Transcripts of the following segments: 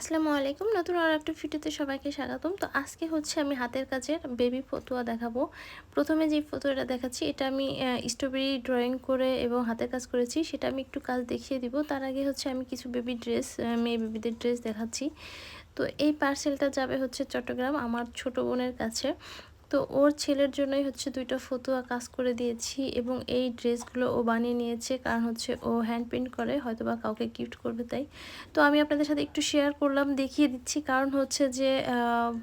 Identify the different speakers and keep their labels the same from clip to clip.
Speaker 1: আসসালামু আলাইকুম। নতুন আর একটা ভিডিওতে সবাইকে স্বাগতম। তো আজকে হচ্ছে আমি হাতের কাজের বেবি ফতুয়া দেখাবো। প্রথমে যে ফতুয়াটা দেখাচ্ছি, এটা আমি স্ট্রবেরি ড্রয়িং করে এবং হাতের কাজ করেছি, সেটা আমি একটু কাজ দেখিয়ে দিব। তার আগে হচ্ছে আমি কিছু বেবি ড্রেস মেয়ে বেবিদের ড্রেস দেখাচ্ছি। তো এই পার্সেলটা যাবে হচ্ছে চট্টগ্রাম, আমার ছোট বোনের কাছে। তো ওর ছেলের জন্যই হচ্ছে দুইটা ফতুয়া কাজ করে দিয়েছি এবং এই ড্রেসগুলো ও বানিয়ে নিয়েছে। কারণ হচ্ছে ও হ্যান্ড প্রিন্ট করে হয়তো বা কাউকে গিফট করবে তাই। তো আমি আপনাদের সাথে একটু শেয়ার করলাম, দেখিয়ে দিচ্ছি। কারণ হচ্ছে যে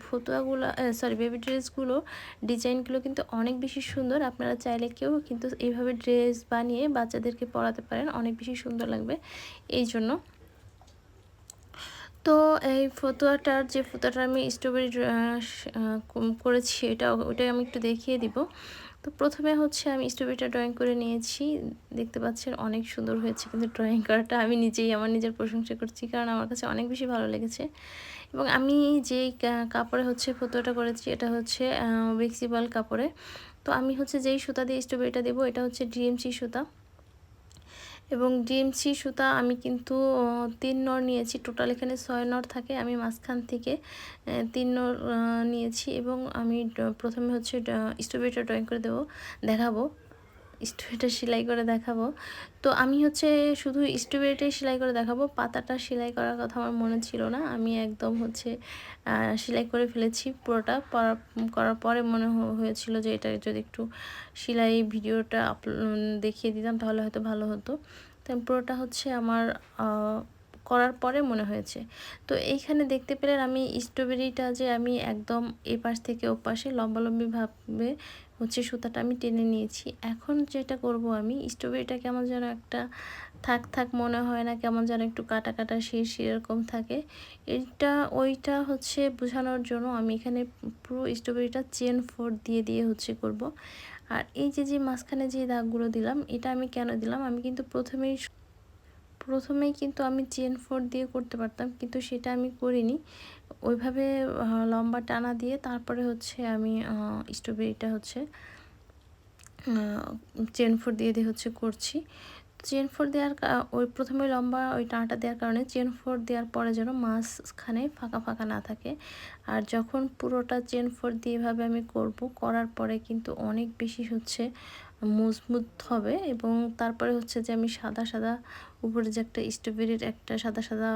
Speaker 1: ফতুয়াগুলো সরি বেবি ড্রেসগুলো ডিজাইনগুলো কিন্তু অনেক বেশি সুন্দর। আপনারা চাইলে কেউ কিন্তু এইভাবে ড্রেস বানিয়ে বাচ্চাদেরকে পরাতে পারেন, অনেক বেশি সুন্দর লাগবে। এই জন্য তো এই ফতুয়াটার যে ফতুয়াটা আমি স্ট্রবেরি করেছি এটা ওইটাই আমি একটু দেখিয়ে দিব। তো প্রথমে হচ্ছে আমি স্ট্রবেরিটা ড্রয়িং করে নিয়েছি। দেখতে পাচ্ছেন অনেক সুন্দর হয়েছে কিন্তু ড্রয়িং করাটা। আমি নিজেই আমার নিজের প্রশংসা করছি কারণ আমার কাছে অনেক বেশি ভালো লেগেছে। এবং আমি যেই কাপড়ে হচ্ছে ফতুয়াটা করেছি এটা হচ্ছে ফ্লেক্সিবল কাপড়ে। তো আমি হচ্ছে যেই সুতা দিয়ে স্ট্রবেরিটা দেবো এটা হচ্ছে ডিএমসি সুতা। এবং ডিএমসি সুতা আমি কিন্তু তিন নর নিয়েছি। টোটাল এখানে ছয় নর থাকে। আমি মাঝখান থেকে তিন নর নিয়েছি এবং আমি প্রথমে হচ্ছে স্ট্রবেরিটা ড্রয়িং করে দেবো, দেখাবো। স্ট্রবেরিটা সেলাই করে দেখাবো। তো আমি হচ্ছে শুধু স্ট্রবেরিটাই সেলাই করে দেখাবো, পাতাটা সেলাই করার কথা আমার মনে ছিল না। আমি একদম হচ্ছে সেলাই করে ফেলেছি পুরোটা। করার পরে মনে হয়েছিল যে এটা যদি একটু সেলাই ভিডিওটা দেখিয়ে দিতাম তাহলে হয়তো ভালো হতো। তো পুরোটা হচ্ছে আমার করার পরে মনে হয়েছে। তো এইখানে দেখতে পেলেন আমি স্ট্রবেরিটা যে আমি একদম এই পাশ থেকে ও পাশে লম্বালম্বিভাবে হচ্ছে সুতাটা আমি টেনে নিয়েছি। এখন যেটা করব আমি স্ট্রবেরিটা কেমন যেন একটা থাক থাক মনে হয় না, কেমন যেন একটু কাটা কাটা শির এরকম থাকে। এটা, ওইটা হচ্ছে বোঝানোর জন্য আমি এখানে পুরো স্ট্রবেরিটা চেন ফোর দিয়ে দিয়ে হচ্ছে করব। আর এই যে যে মাঝখানে যে দাগগুলো দিলাম, এটা আমি কেন দিলাম? আমি কিন্তু প্রথমেই প্রথমেই কিন্তু আমি চেন ফোর দিয়ে করতে পারতাম, কিন্তু সেটা আমি করিনি। ওইভাবে লম্বা টানা দিয়ে তারপরে হচ্ছে আমি স্ট্রবেরিটা হচ্ছে চেন ফোর দিয়ে দিয়ে হচ্ছে করছি। চেন ফোর দেওয়ার ওই প্রথমে লম্বা ওই টানাটা দেওয়ার কারণে চেন ফোর দেওয়ার পরে যেন মাঝখানে ফাঁকা ফাঁকা না থাকে। আর যখন পুরোটা চেন ফোর দিয়ে এভাবে আমি করব, করার পরে কিন্তু অনেক বেশি হচ্ছে মজবুত হবে এবং তারপরে হচ্ছে যে আমি সাদা সাদা উপরে যে একটা স্ট্রবেরির একটা সাদা সাদা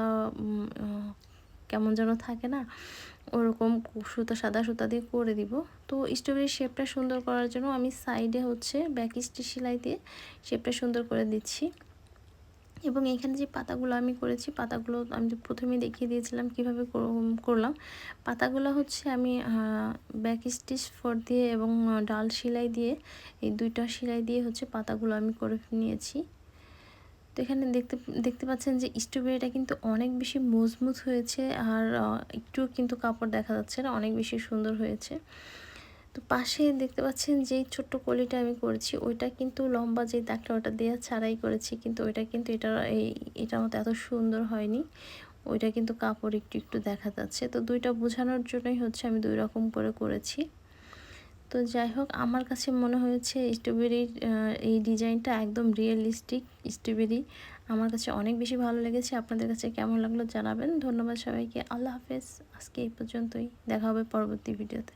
Speaker 1: কেমন যেন থাকে না, ওরকম সুতা, সাদা সুতা দিয়ে করে দিব। তো স্ট্রবেরির শেপটা সুন্দর করার জন্য আমি সাইডে হচ্ছে ব্যাক স্টিচ সেলাই দিয়ে শেপটা সুন্দর করে দিচ্ছি। এবং এখানে যে পাতাগুলো আমি করেছি, পাতাগুলো আমি প্রথমে দেখিয়ে দিয়েছিলাম কীভাবে করলাম। পাতাগুলো হচ্ছে আমি ব্যাক স্টিচ ফোর দিয়ে এবং ডাল সেলাই দিয়ে, এই দুইটা সেলাই দিয়ে হচ্ছে পাতাগুলো আমি করে নিয়েছি। তো এখানে দেখতে দেখতে পাচ্ছেন যে স্ট্রবেরিটা কিন্তু অনেক বেশি মজবুত হয়েছে আর একটু কিন্তু কাপড় দেখা যাচ্ছে না, অনেক বেশি সুন্দর হয়েছে। তো পাশে দেখতে পাচ্ছেন যেই ছোট্ট কলিটা আমি করেছি, ওইটা কিন্তু লম্বা যে দাগটা ওটা দেওয়া ছাড়াই করেছি, কিন্তু ওইটা কিন্তু এটা এই, এটার মতো এত সুন্দর হয়নি। ওইটা কিন্তু কাপড় একটু একটু দেখা যাচ্ছে। তো দুইটা বোঝানোর জন্যই হচ্ছে আমি দুই রকম করে করেছি। তো যাই হোক, আমার কাছে মনে হয়েছে স্ট্রবেরির এই ডিজাইনটা একদম রিয়েলিস্টিক স্ট্রবেরি। আমার কাছে অনেক বেশি ভালো লেগেছে। আপনাদের কাছে কেমন লাগল জানাবেন। ধন্যবাদ সবাইকে। আল্লাহ হাফেজ। আজকে এই পর্যন্তই। দেখা হবে পরবর্তী ভিডিওতে।